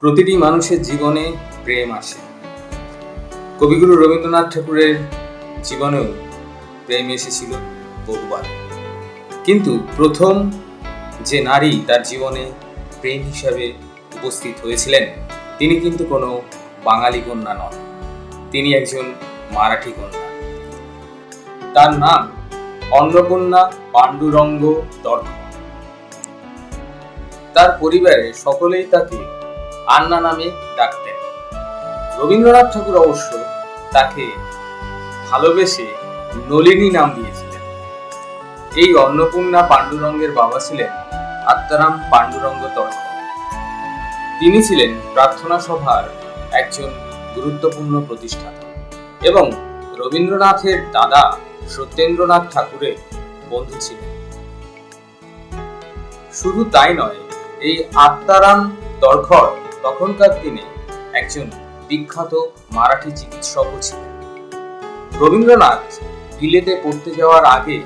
প্রতিটি মানুষের জীবনে প্রেম আসে। কবিগুরু রবীন্দ্রনাথ ঠাকুরের জীবনেও প্রেম এসেছিল বহুবার। কিন্তু প্রথম যে নারী তার জীবনে প্রেম হিসাবে উপস্থিত হয়েছিলেন, তিনি কিন্তু কোনো বাঙালি কন্যা নন। তিনি একজন মারাঠি কন্যা। তার নাম অন্নপূর্ণা পাণ্ডুরঙ্গ দর্ঘ তার পরিবারে সকলেই তাকে আন্না নামে ডাকতেন। রবীন্দ্রনাথ ঠাকুর অবশ্য তাকে ভালোবেসে নলিনী নাম দিয়েছিলেন। এই অন্নপূর্ণা পাণ্ডুরঙ্গের বাবা ছিলেন আত্মারাম পাণ্ডুরঙ্গ তর্ক। তিনি ছিলেন প্রার্থনা সভার একজন গুরুত্বপূর্ণ প্রতিষ্ঠাতা এবং রবীন্দ্রনাথের দাদা সত্যেন্দ্রনাথ ঠাকুরের বন্ধু ছিলেন। শুধু তাই নয়, এই আত্মারাম দরখর তখনকার দিনে একজন বিখ্যাত মারাঠি চিকিৎসকও ছিলেন। রবীন্দ্রনাথ বিলেতে পড়তে যাওয়ার আগে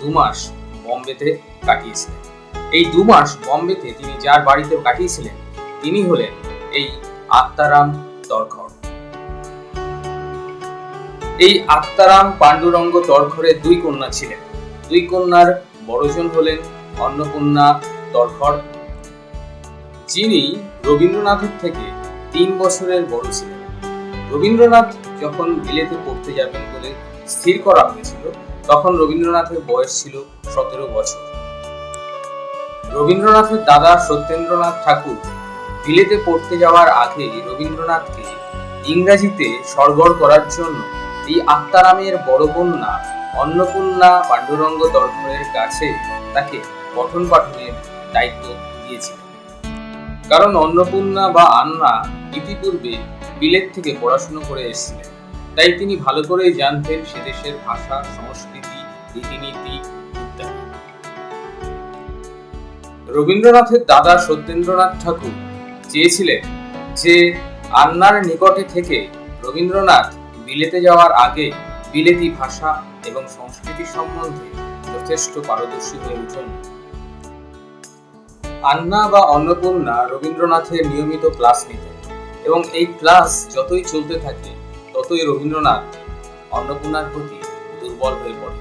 দু মাস বম্বেতে কাটিয়েছিলেন। এই দু মাস বম্বেতে তিনি যার বাড়িতে কাটিয়েছিলেন, তিনি হলেন এই আত্মারাম দরখর এই আত্মারাম পাণ্ডুরঙ্গ তরখরের দুই কন্যা ছিলেন। দুই কন্যার বড়জন হলেন অন্নপূর্ণা তরখর যিনি রবীন্দ্রনাথের থেকে তিন বছরের বড় ছিলেন। রবীন্দ্রনাথ যখন বিলেতে পড়তে যাবেন বলে স্থির করা হয়েছিল, তখন রবীন্দ্রনাথের বয়স ছিল সতেরো বছর। রবীন্দ্রনাথের দাদা সত্যেন্দ্রনাথ ঠাকুর বিলেতে পড়তে যাওয়ার আগে রবীন্দ্রনাথকে ইংরাজিতে সরগর করার জন্য এই আত্মারামের বড় কন্যা অন্নপূর্ণা পাণ্ডুরঙ্গ দর্শনের কাছে তাকে পঠন পাঠনের দায়িত্ব দিয়েছিলেন। কারণ অন্নপূর্ণা বা আন্না ইতিপূর্বে বিলেত থেকে পড়াশুনো করে এসেছিলেন। তাই তিনি ভালো করেই জানতেন সে দেশের ভাষা, সংস্কৃতি, রীতিনীতি ইত্যাদি। রবীন্দ্রনাথের দাদা সত্যেন্দ্রনাথ ঠাকুর চেয়েছিলেন যে আন্নার নিকটে থেকে রবীন্দ্রনাথ বিলেতে যাওয়ার আগে বিলেতি ভাষা এবং সংস্কৃতি সম্বন্ধে যথেষ্ট পারদর্শী হয়ে উঠুন। আন্না বা অন্নপূর্ণা রবীন্দ্রনাথের নিয়মিত ক্লাস নিতেন। এবং এই ক্লাস যতই চলতে থাকে, ততই রবীন্দ্রনাথ অন্নপূর্ণার প্রতি দুর্বল হয়ে পড়ে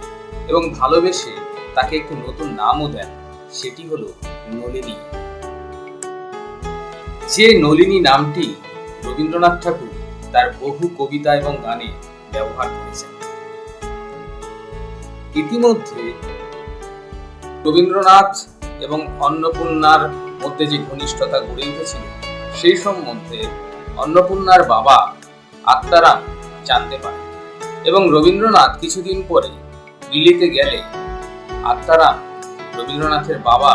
এবং ভালোবেসে তাকে একটি নতুন নামও দেন, সেটি হলো নলিনী। যে নলিনী নামটি রবীন্দ্রনাথ ঠাকুর তার বহু কবিতা এবং গানে ব্যবহার করেছেন। ইতিমধ্যে রবীন্দ্রনাথ এবং অন্নপূর্ণার মধ্যে যে ঘনিষ্ঠতা গড়ে উঠেছিল, সেই সম্বন্ধে অন্নপূর্ণার বাবা আত্মারাম জানতে পারে এবং রবীন্দ্রনাথ কিছুদিন পরে দিল্লিতে গেলে আত্মারাম রবীন্দ্রনাথের বাবা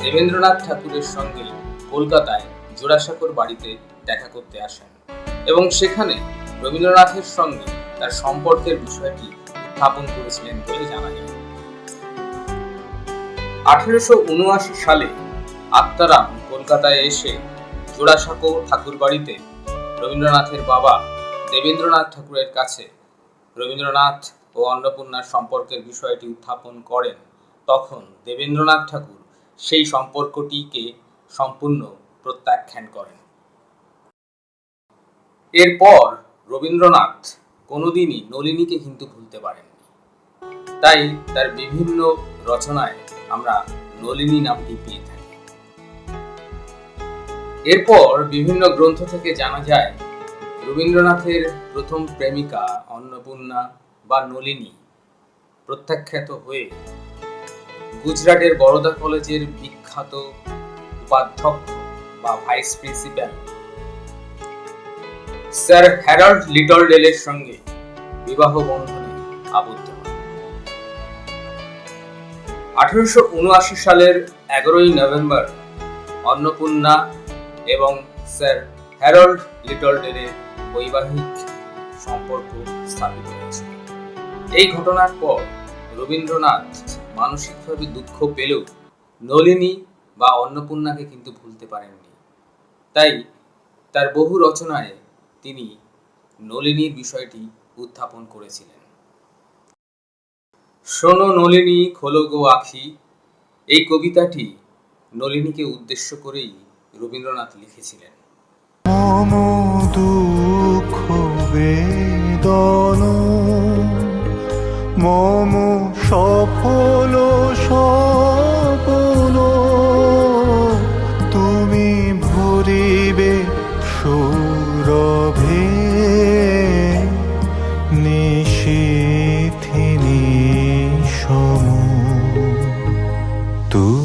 দেবেন্দ্রনাথ ঠাকুরের সঙ্গে কলকাতায় জোড়াসাঁকোর বাড়িতে দেখা করতে আসেন এবং সেখানে রবীন্দ্রনাথের সঙ্গে তার সম্পর্কের বিষয়টি স্থাপন করেছিলেন বলে জানা যায়। আঠেরোশো উনআশি সালে আত্মারাম কলকাতায় এসে জোড়াসাঁকো ঠাকুর বাড়িতে রবীন্দ্রনাথের বাবা দেবেন্দ্রনাথ ঠাকুরের কাছে রবীন্দ্রনাথ ও অন্নপূর্ণার সম্পর্কের বিষয়টি উত্থাপন করেন। তখন দেবেন্দ্রনাথ ঠাকুর সেই সম্পর্কটিকে সম্পূর্ণ প্রত্যাখ্যান করেন। এরপর রবীন্দ্রনাথ কোনোদিনই নলিনীকে কিন্তু ভুলতে পারেননি। তাই তার বিভিন্ন রচনায় আমরা নলিনী নামটি পেয়ে থাকি। এরপর বিভিন্ন গ্রন্থ থেকে জানা যায়, রবীন্দ্রনাথের প্রথম প্রেমিকা অন্নপূর্ণা বা নলিনী প্রত্যাখ্যাত হয়ে গুজরাটের বরোদা কলেজের বিখ্যাত উপাধ্যক্ষ বা ভাইস প্রিন্সিপাল স্যার হ্যারল্ড লিটল ডেলের সঙ্গে বিবাহ বন্ধনে আবদ্ধ। আঠারোশো উনআশি সালের এগারোই নভেম্বর অন্নপূর্ণা এবং স্যার হ্যারল্ড লিটল ডেলের বৈবাহিক সম্পর্ক স্থাপিত হয়েছিল এই ঘটনার পর রবীন্দ্রনাথ মানসিকভাবে দুঃখ পেলেও নলিনী বা অন্নপূর্ণাকে কিন্তু ভুলতে পারেননি। তাই তার বহু রচনায় তিনি নলিনীর বিষয়টি উত্থাপন করেছিলেন। শোনো নলিনী খোল গো আখি। এই কবিতাটি নলিনীকে উদ্দেশ্য করেই রবীন্দ্রনাথ লিখেছিলেন। মম tout.